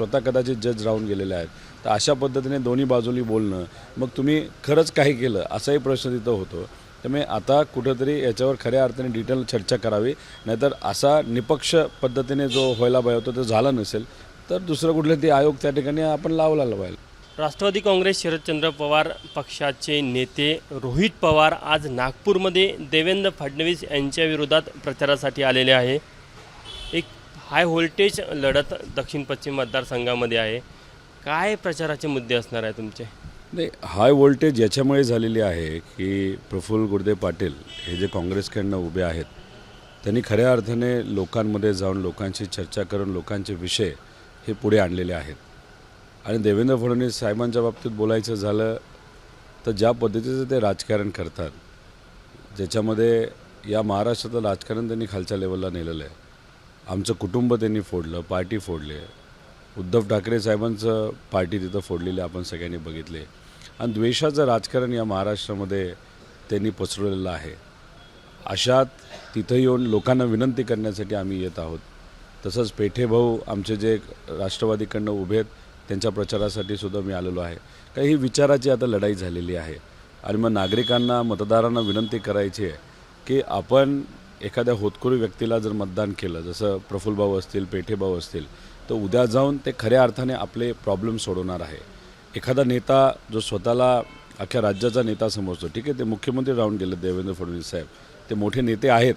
स्वतः कदाचित जज राहून गेलेले आहेत. तर अशा पद्धतीने दोन्ही बाजूनी बोलणं मग तुम्ही खरंच काही केलं असाही प्रश्न तिथं होतो. त्यामुळे आता कुठंतरी याच्यावर खऱ्या अर्थाने डिटेल चर्चा करावी. नाहीतर असा निपक्ष पद्धतीने जो व्हायला पाहिजे होता तो झाला नसेल तर दुसरं कुठलं ते आयोग त्या ठिकाणी आपण लावला पाहिजे. राष्ट्रवादी काँग्रेस शरदचंद्र पवार पक्षाचे नेते रोहित पवार आज नागपूरमध्ये देवेंद्र फडणवीस यांच्या विरोधात प्रचारासाठी आलेले आहे. हाय व्होल्टेज लढत दक्षिण पश्चिम मतदारसंघामध्ये आहे. काय प्रचाराचे मुद्दे असणार आहे तुमचे? नाही हाय व्होल्टेज याच्यामुळे झालेली आहे की प्रफुल्ल गुर्दे पाटील हे जे काँग्रेसकडनं उभे आहेत त्यांनी खऱ्या अर्थाने लोकांमध्ये जाऊन लोकांशी चर्चा करून लोकांचे विषय हे पुढे आणलेले आहेत. आणि देवेंद्र फडणवीस साहेबांच्या बाबतीत बोलायचं झालं तर ज्या पद्धतीचं ते राजकारण करतात ज्याच्यामध्ये या महाराष्ट्राचं राजकारण त्यांनी खालच्या लेवलला नेलेलं आहे. आमचं कुटुंब त्यांनी फोडलं पार्टी फोडली. उद्धव ठाकरे साहेबांचं पार्टी तिथं फोडलेली आपण सगळ्यांनी बघितले. आणि द्वेषाचं राजकारण या महाराष्ट्रामध्ये त्यांनी पसरवलेलं आहे. अशात तिथं येऊन लोकांना विनंती करण्यासाठी आम्ही येत आहोत. तसंच पेठे भाऊ आमचे जे राष्ट्रवादीकडनं उभे आहेत त्यांच्या प्रचारासाठी सुद्धा मी आलेलो आहे. काही ही विचाराची आता लढाई झालेली आहे. आणि मग नागरिकांना मतदारांना विनंती करायची आहे की आपण एखाद्या होतकरू व्यक्तीला जर मतदान केलं जसं प्रफुल्लभाऊ असतील पेठेभाऊ असतील तर उद्या जाऊन ते खऱ्या अर्थाने आपले प्रॉब्लेम सोडवणार आहे. एखादा नेता जो स्वतःला अख्ख्या राज्याचा नेता समजतो ठीक आहे ते मुख्यमंत्री राहून गेले देवेंद्र फडणवीस साहेब ते मोठे नेते आहेत.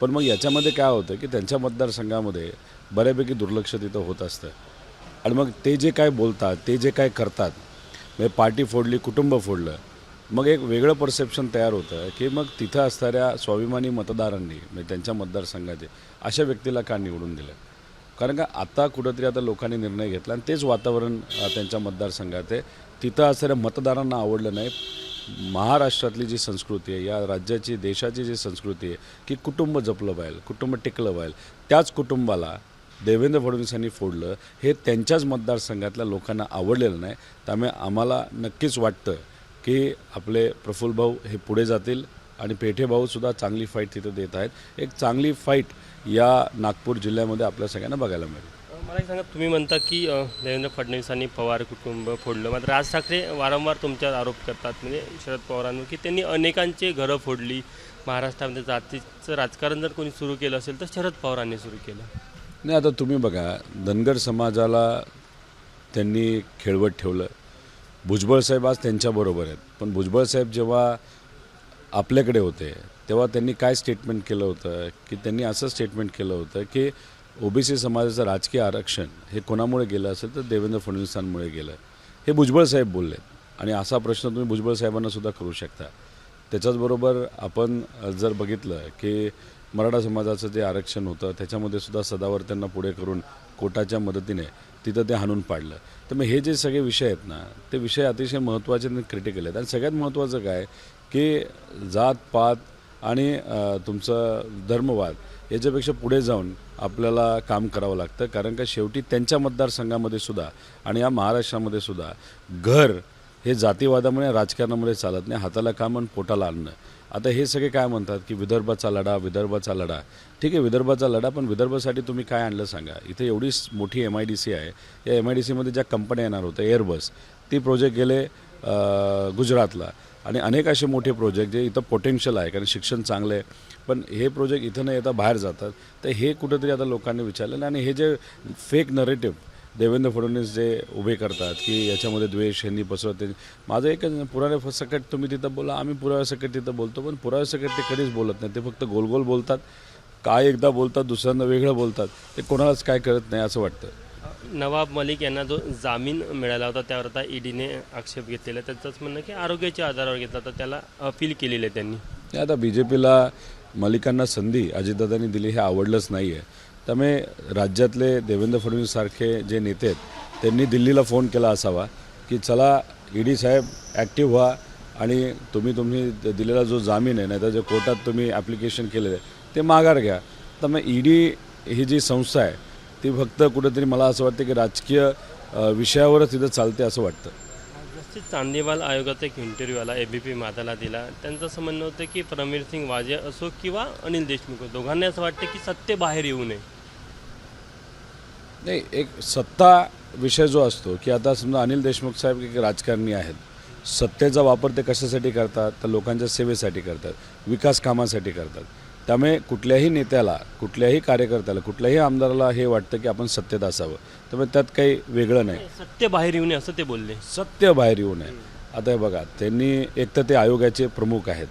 पण मग याच्यामध्ये काय होतं की त्यांच्या मतदारसंघामध्ये बऱ्यापैकी दुर्लक्ष तिथं होत असतं. आणि मग ते जे काय बोलतात ते जे काय करतात म्हणजे पार्टी फोडली कुटुंब फोडलं मग एक वेगळं परसेप्शन तयार होतं की मग तिथं असणाऱ्या स्वाभिमानी मतदारांनी म्हणजे त्यांच्या मतदारसंघाचे अशा व्यक्तीला का निवडून दिलं? कारण का आता कुठंतरी आता लोकांनी निर्णय घेतला आणि तेच वातावरण त्यांच्या मतदारसंघात आहे तिथं असणाऱ्या मतदारांना आवडलं नाही. महाराष्ट्रातली जी संस्कृती आहे या राज्याची देशाची जी संस्कृती आहे की कुटुंब जपलं पाहिजे कुटुंब टिकलं पाहिजे त्याच कुटुंबाला देवेंद्र फडणवीस यांनी फोडलं हे त्यांच्याच मतदारसंघातल्या लोकांना आवडलेलं नाही. त्यामुळे आम्हाला नक्कीच वाटतं की आपले प्रफुल्ल भाऊ हे पुढे जातील आणि पेठे भाऊसुद्धा चांगली फाईट तिथं देत आहेत. एक चांगली फाईट या नागपूर जिल्ह्यामध्ये आपल्या सगळ्यांना बघायला मिळेल. मला एक सांगा तुम्ही म्हणता की देवेंद्र फडणवीसांनी पवार कुटुंब फोडलं. मात्र राज ठाकरे वारंवार तुमच्यावर आरोप करतात म्हणजे शरद पवारांवर की त्यांनी अनेकांची घरं फोडली. महाराष्ट्रामध्ये जातीचं राजकारण जर कोणी सुरू केलं असेल तर शरद पवारांनी सुरू केलं. नाही आता तुम्ही बघा धनगर समाजाला त्यांनी खेळवत ठेवलं. भुजबळ साहेब आज त्यांच्याबरोबर आहेत. पण भुजबळ साहेब जेव्हा आपल्याकडे होते तेव्हा त्यांनी काय स्टेटमेंट केलं होतं? की त्यांनी असं स्टेटमेंट केलं होतं की ओबीसी समाजाचं राजकीय आरक्षण हे कोणामुळे गेलं असेल तर देवेंद्र फडणवीसांमुळे गेलं. हे भुजबळ साहेब बोलले आणि असा प्रश्न तुम्ही भुजबळ साहेबांनासुद्धा करू शकता. त्याच्याचबरोबर आपण जर बघितलं की मराठा समाजाचं जे आरक्षण होतं त्याच्यामध्ये सुद्धा सदावर त्यांना पुढे करून कोटाच्या मदतीने तिथं ते हाणून पाडलं. तर मग हे जे सगळे विषय आहेत ना ते विषय अतिशय महत्त्वाचे आणि क्रिटिकल आहेत. आणि सगळ्यात महत्त्वाचं काय की जात पात आणि तुमचं धर्मवाद याच्यापेक्षा पुढे जाऊन आपल्याला काम करावं लागतं. कारण का शेवटी त्यांच्या मतदारसंघामध्ये सुद्धा आणि या महाराष्ट्रामध्ये सुद्धा घर हे जातीवादामुळे राजकारणामध्ये चालत नाही. हाताला काम आणि पोटाला आणणं आता हे सगळे काय म्हणतात की विदर्भाचा लढा विदर्भाचा लढा. ठीक आहे विदर्भाचा लढा पण विदर्भासाठी तुम्ही काय आणलं सांगा? इथे एवढी मोठी एम आय डी सी आहे. या एम आय डी सीमध्ये ज्या कंपन्या येणार होत्या एअरबस ती प्रोजेक्ट गेले गुजरातला. आणि अनेक असे मोठे प्रोजेक्ट जे इथं पोटेन्शियल आहे कारण शिक्षण चांगलं आहे. पण हे प्रोजेक्ट इथं न येता बाहेर जातात. तर हे कुठंतरी आता लोकांनी विचारलेलं आणि हे जे फेक नरेटिव्ह देवेंद्र फडणवीस जे उभे करतात की याच्यामध्ये द्वेष यांनी पसरवते माझं एकच पुराव्या सकट तुम्ही तिथं बोला आम्ही पुराव्या सकट तिथं बोलतो पण पुराव्या सकट ते कधीच बोलत नाही. ते फक्त गोल गोल बोलतात काय एकदा बोलतात दुसऱ्यांदा वेगळं बोलतात. ते कोणालाच काय कळत नाही असं वाटतं. नवाब मलिक यांना जो जामीन मिळाला होता त्यावर आता ईडीने आक्षेप घेतलेला त्याचंच म्हणणं की आरोग्याच्या आधारावर घेतला तर त्याला अपील केलेली आहे त्यांनी. आता बी जे पीला मलिकांना संधी अजितदादांनी दिली हे आवडलंच नाही आहे त्यामुळे राज्यातले देवेंद्र फडणवीससारखे जे नेते आहेत त्यांनी दिल्लीला फोन केला असावा की चला ईडी साहेब ॲक्टिव्ह व्हा आणि तुम्ही तुम्ही दिलेला जो जामीन आहे नाही तर जे कोर्टात तुम्ही ॲप्लिकेशन केलेलं आहे ते माघार घ्या. तर मग ईडी ही जी संस्था आहे ती फक्त कुठेतरी मला असं वाटतं की राजकीय विषयावरच तिथं चालते असं वाटतं. चांदीवाल आयोगाचा एक इंटरव्ह्यू आला ए बी पी माताला दिला. त्यांचं असं म्हणणं होतं की परमवीर सिंग वाजे असो किंवा अनिल देशमुख दोघांना असं वाटतं की सत्ते बाहेर येऊ नये. नाही एक सत्ता विषय जो असतो की आता समजा अनिल देशमुख साहेब एक राजकारणी आहेत. सत्तेचा वापर ते कशासाठी करतात? तर लोकांच्या सेवेसाठी करतात विकास कामासाठी करतात. त्यामुळे कुठल्याही नेत्याला कुठल्याही कार्यकर्त्याला कुठल्याही आमदाराला हे वाटतं की आपण सत्तेत असावं. त्यामुळे त्यात काही वेगळं नाही. सत्य बाहेर येऊ नये असं ते बोलले. सत्य बाहेर येऊ नये. आता हे बघा त्यांनी एक तर ते आयोगाचे प्रमुख आहेत.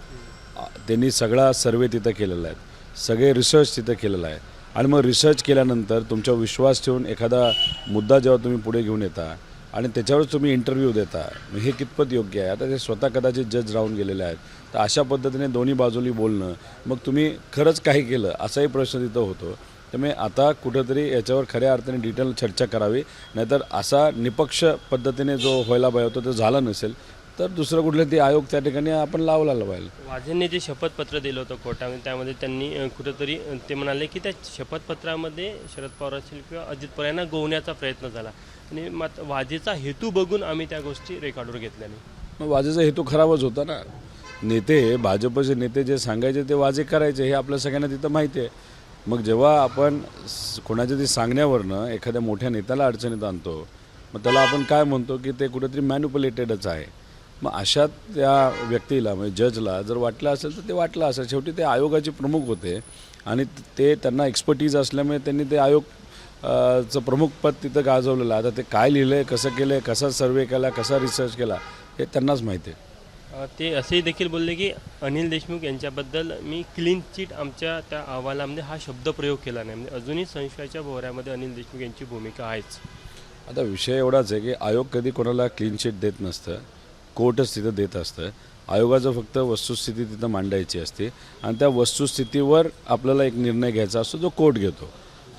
त्यांनी सगळा सर्वे तिथं केलेला आहे. सगळे रिसर्च तिथं केलेला आहे. आणि मग रिसर्च केल्यानंतर तुमच्यावर विश्वास ठेवून एखादा मुद्दा जेव्हा तुम्ही पुढे घेऊन येता आणि त्याच्यावर तुम्ही इंटरव्ह्यू देता. मग हे कितपत योग्य आहे? आता ते स्वतः कदाचित जज राहून गेलेले आहेत. तर अशा पद्धतीने दोन्ही बाजूनी बोलणं मग तुम्ही खरंच काही केलं असाही प्रश्न तिथं होतो. त्यामुळे आता कुठंतरी याच्यावर खऱ्या अर्थाने डिटेल चर्चा करावी. नाहीतर असा निपक्ष पद्धतीने जो व्हायला पाहिजे होता तो झाला नसेल. तर दुसरं कुठलं ते आयोग त्या ठिकाणी आपण लावला पाहिजे वाजेंनी जे शपथपत्र दिलं होतं कोर्टामध्ये त्यामध्ये त्यांनी कुठंतरी ते म्हणाले की त्या शपथपत्रामध्ये शरद पवार असतील किंवा अजित पवार यांना गोवण्याचा प्रयत्न झाला. आणि मात्र वाजेचा हेतू बघून आम्ही त्या गोष्टी रेकॉर्डवर घेतल्या नाही. मग वाजेचा हेतू खराबच होता ना. नेते भाजपचे नेते जे सांगायचे ते वाजे करायचे हे आपल्या सगळ्यांना तिथं माहिती आहे. मग जेव्हा आपण कोणाच्या तरी सांगण्यावरनं एखाद्या मोठ्या नेत्याला अडचणीत आणतो मग त्याला आपण काय म्हणतो की ते कुठेतरी मॅन्युपुलेटेडच आहे. मग अशा त्या व्यक्तीला म्हणजे जजला जर वाटलं असेल तर ते वाटलं असेल. शेवटी ते आयोगाचे प्रमुख होते आणि ते त्यांना एक्सपर्टीज असल्यामुळे त्यांनी ते आयोग चं प्रमुखपद तिथं गाजवलेलं. आता ते काय लिहिलं आहे कसं केलं आहे कसा सर्वे केला कसा रिसर्च केला हे त्यांनाच माहिती आहे. ते असेही देखील बोलले की अनिल देशमुख यांच्याबद्दल मी क्लीन चिट आमच्या त्या अहवालामध्ये हा शब्द प्रयोग केला नाही. म्हणजे अजूनही संशयाच्या भोवऱ्यामध्ये अनिल देशमुख यांची भूमिका आहेच. आता विषय एवढाच आहे की आयोग कधी कोणाला क्लीन शीट देत नसतं. कोर्टच तिथं देत असतं. आयोगाचं फक्त वस्तुस्थिती तिथं मांडायची असते. आणि त्या वस्तुस्थितीवर आपल्याला एक निर्णय घ्यायचा असतो जो कोर्ट घेतो.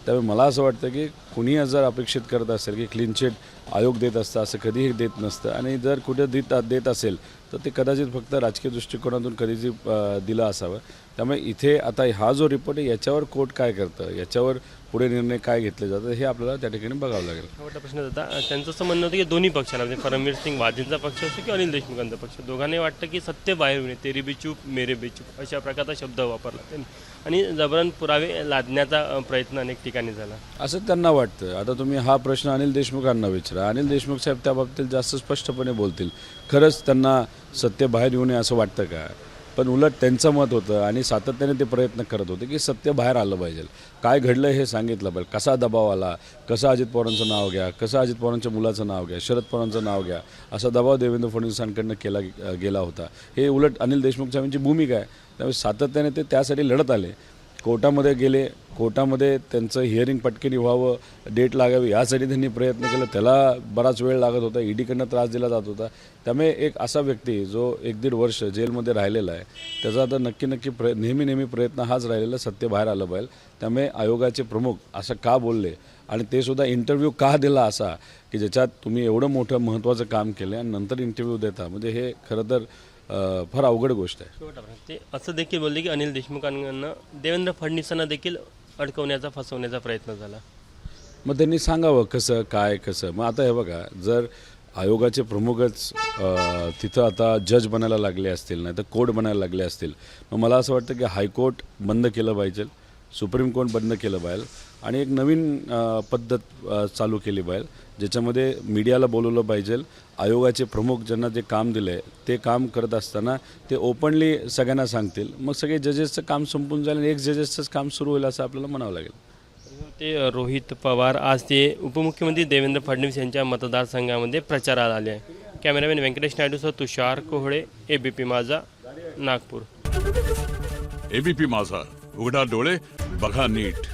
त्यामुळे मला असं वाटतं की कुणी जर अपेक्षित करत असेल की क्लीन चिट आयोग देत असतं असं कधीही देत नसतं. आणि जर कुठे देत देत असेल तर ते कदाचित फक्त राजकीय दृष्टिकोनातून कधीच अं, दिलं असावं. त्यामुळे इथे आता हा जो रिपोर्ट आहे याच्यावर कोर्ट काय करतं? याच्यावर पुढे निर्णय काय घेतले जातात हे आपल्याला त्या ठिकाणी बघावं लागेल. प्रश्न होता. त्यांचं असं म्हणणं होतं की दोन्ही पक्षाला म्हणजे फडणवीर सिंग वाजेंचा पक्ष असो किंवा अनिल देशमुखांचा पक्ष. दोघांनाही वाटतं की सत्य बाहेर नये तेरी बी चूप मेरे बी चूप अशा प्रकारचा शब्द वापरला त्यांनी. आणि जबरन पुरावे लादण्याचा प्रयत्न अनेक ठिकाणी झाला. असं त्यांना वाटतं. आता तुम्ही हा प्रश्न अनिल देशमुखांना विचारा. अनिल देशमुख साहेब त्या बाबतीत जास्त स्पष्टपणे बोलतील. खरंच त्यांना सत्य बाहेर येऊ नये असं वाटतं का? पण उलट त्यांचं मत होतं आणि सातत्याने ते प्रयत्न करत होते की सत्य बाहेर आलं पाहिजे. काय घडलं हे सांगितलं पाहिजे. कसा दबाव आला? कसं अजित पवारांचं नाव घ्या? कसं अजित पवारांच्या मुलाचं नाव घ्या? शरद पवारांचं नाव घ्या? असा दबाव देवेंद्र फडणवीसांकडनं केला गेला होता. हे उलट अनिल देशमुख साहेबांची भूमिका आहे. त्यामुळे सातत्याने ते त्यासाठी लढत आले. कोर्टामध्ये गेले कोर्टामध्ये त्यांचं हिअरिंग पटकन व्हावं डेट लागावी यासाठी त्यांनी प्रयत्न केला. त्याला बराच वेळ लागत होता ईडीकडनं त्रास दिला जात होता. त्यामुळे एक असा व्यक्ती जो एक दीड वर्ष जेलमध्ये राहिलेला आहे त्याचा आता नक्की नक्की प्र नेहमी नेहमी प्रयत्न हाच राहिलेला सत्य बाहेर आलं पाहिजे. त्यामुळे आयोगाचे प्रमुख असं का बोलले? आणि ते सुद्धा इंटरव्ह्यू का दिला असा? की ज्याच्यात तुम्ही एवढं मोठं महत्त्वाचं काम केलं आणि नंतर इंटरव्ह्यू देता? म्हणजे हे खरं तर फार अवघड गोष्ट आहे. ते असं देखील बोलले की अनिल देशमुखांना देवेंद्र फडणवीसांना देखील अडकवण्याचा फसवण्याचा प्रयत्न झाला. मग त्यांनी सांगावं कसं काय कसं? मग आता हे बघा जर आयोगाचे प्रमुखच तिथं आता जज बनायला लागले असतील नाही तर कोर्ट बनायला लागले असतील मग मला असं वाटतं की हायकोर्ट बंद केलं पाहिजे. सुप्रीम कोर्ट बंद केलं पाहिजे आणि एक नवीन पद्धत चालू केली पाहिजे ज्याच्यामध्ये मीडियाला बोलवलं पाहिजे. आयोगाचे प्रमुख ज्यांना जे काम दिलं आहे ते काम करत असताना ते ओपनली सगळ्यांना सांगतील. मग सगळे जजेसचं काम संपून जाईल आणि एक जजेसचंच काम सुरू होईल असं आपल्याला म्हणावं लागेल. ते रोहित पवार आज ते उपमुख्यमंत्री देवेंद्र फडणवीस यांच्या मतदारसंघामध्ये प्रचाराला आले आहे कॅमेरामॅन व्यंकटेश नायडूसह तुषार कोहळे एबीपी माझा नागपूर. एबीपी माझा उघडा डोळे बघा नीट.